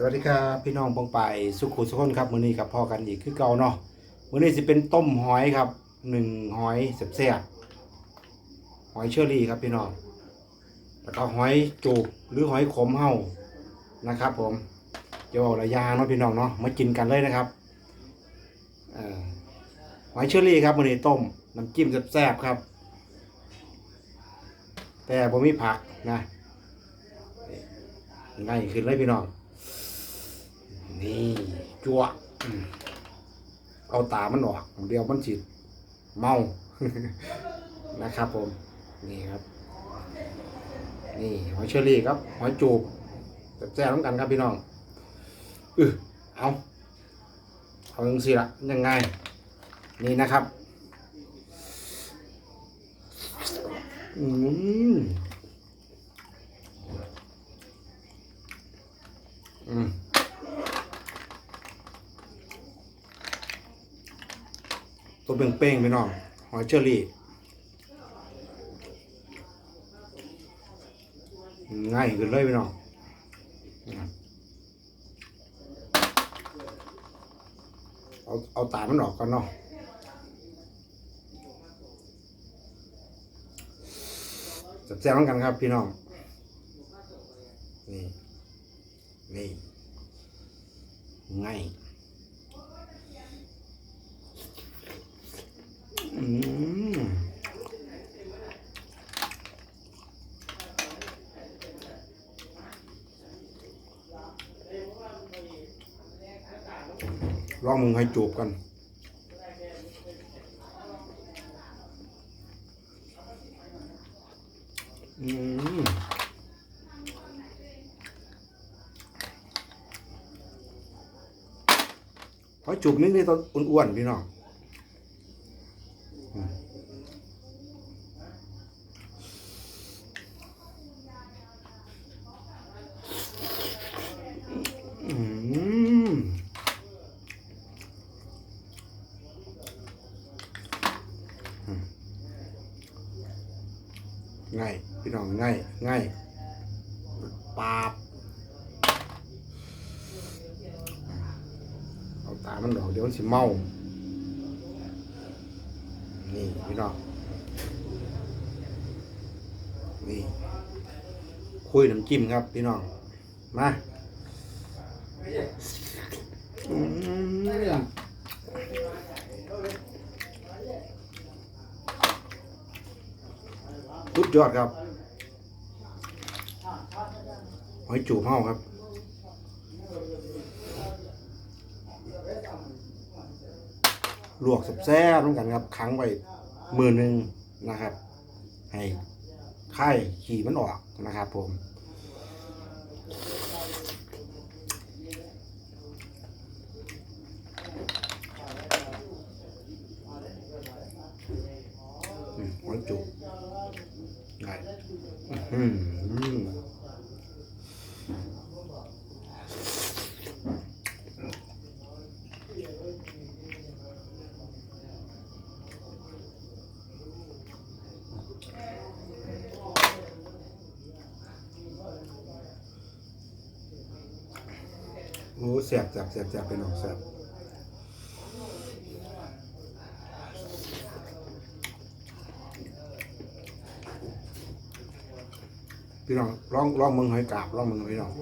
สวัสดีครับพี่น้องปองไปสุขุสุขนครับมื้อนี้กับพ่อกันอีกคือเก่าเนาะมื้อนี้สิเป็นต้มหอยครับหนึ่งหอยแซ่บๆหอยเชอรี่ครับพี่น้องแล้วก็หอยจูบหรือหอยขมเฮานะครับ ผมเดี๋ยวเอาหลายอย่างเนาะพี่น้องเนาะมากินกันเลยนะครับอหอยเชอรี่ครับมื้อนี้ต้มน้ำจิ้มแซ่บๆครับ แต่ผมมีผักนะง่ายขึ้นเลยพี่น้อง นี่จั่วเอาตามันออกเดียวมันจิตเมา นะครับผม นี่ครับ นี่หอยเชอรี่ครับ หอยจูบแซ่บๆน้ำกันครับพี่น้องอือเอาเอาจังสิละยังไง นี่นะครับ อืมอืม ตัวเป้งๆไปน้องหอยเชอรี่ง่ายขึ้นเลยพี่น้องเอาเอาตามันออกก่อนเนาะจับแซ่บๆกันครับพี่น้อง นี่ นี่ ง่าย อืม ลองมึงให้จูบกันอืมพอจูบนิดนี่ตอนอ้วนๆพี่น้อง อืมอืม ง่ายพี่น้องง่ายง่ายปาบเอาตามันดอกเดี๋ยวมันสิเมานี่พี่น้องนี่คุยน้ำจิ้มครับพี่น้อง มา อืม ดยอดครับหอยจูบเฮาครับลวกแซ่บๆร่วมกันครับค้างไว้มือหนึ่งนะครับ ให้ไข่ขี่มันออกนะครับผม อืมหอยจุกได้อืมอืม โอ้แสบแสบแสบแสบเป็นออกแสบ พี่น้องลองลองมึงหอยกาบลองมึงพี่น้อง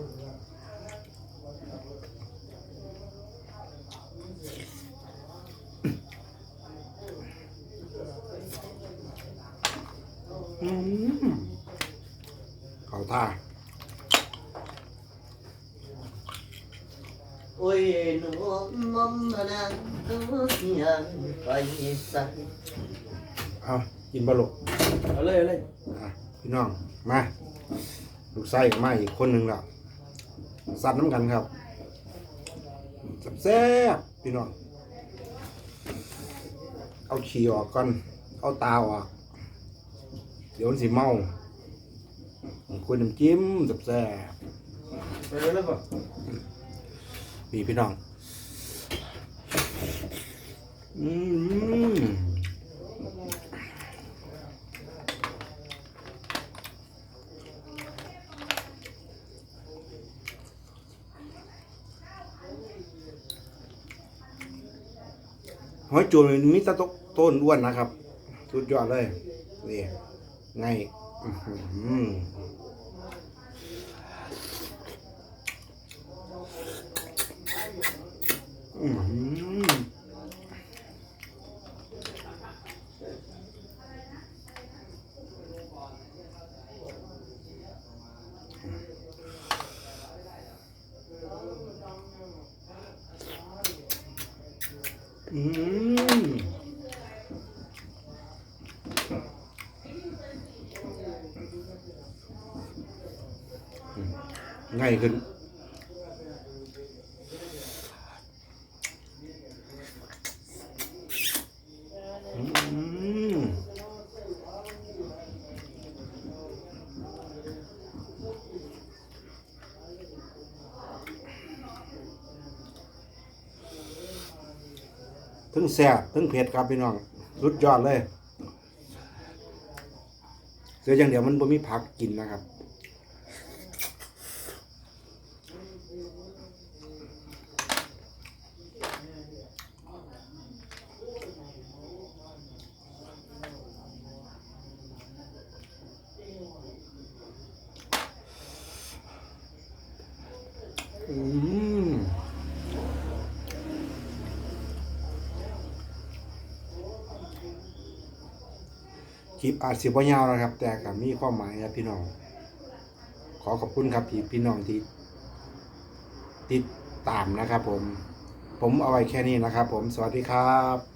อืมเขาท่าโอ้ยหนูมอมมานังตัวเสียงไปสั่นเอากินบะลุกเอาเลยเอาเลยอะพี่น้อง มา ลูกไส้ก็มาอีกคนหนึ่งแล้วสัตว์น้ำกันครับแซ่บพี่น้องเอาขี้ออกก่อนเอาตาออกเดี๋ยวมันสิเมาคุยน้ำจิ้มแซ่บไปเลยแล้วป่ะๆมีพี่น้อง อืม อยจูนมันมีตะตกต้นอ้วนนะครับ สุดยอดเลยนี่ไงอื้อหืออื้อหืออืม ง่ายขึ้นอืมทั้งแซ่บทั้งเผ็ดครับพี่น้องสุดยอดเลยเสียอย่างเดียวมันบ่มีผักกินนะครับ อืมคลิปอาจสิบยาวนะครับ แต่ก็มีความหมายนะพี่น้อง ขอขอบคุณครับที่พี่น้องที่ติดตามนะครับผม ผมเอาไว้แค่นี้นะครับผม สวัสดีครับ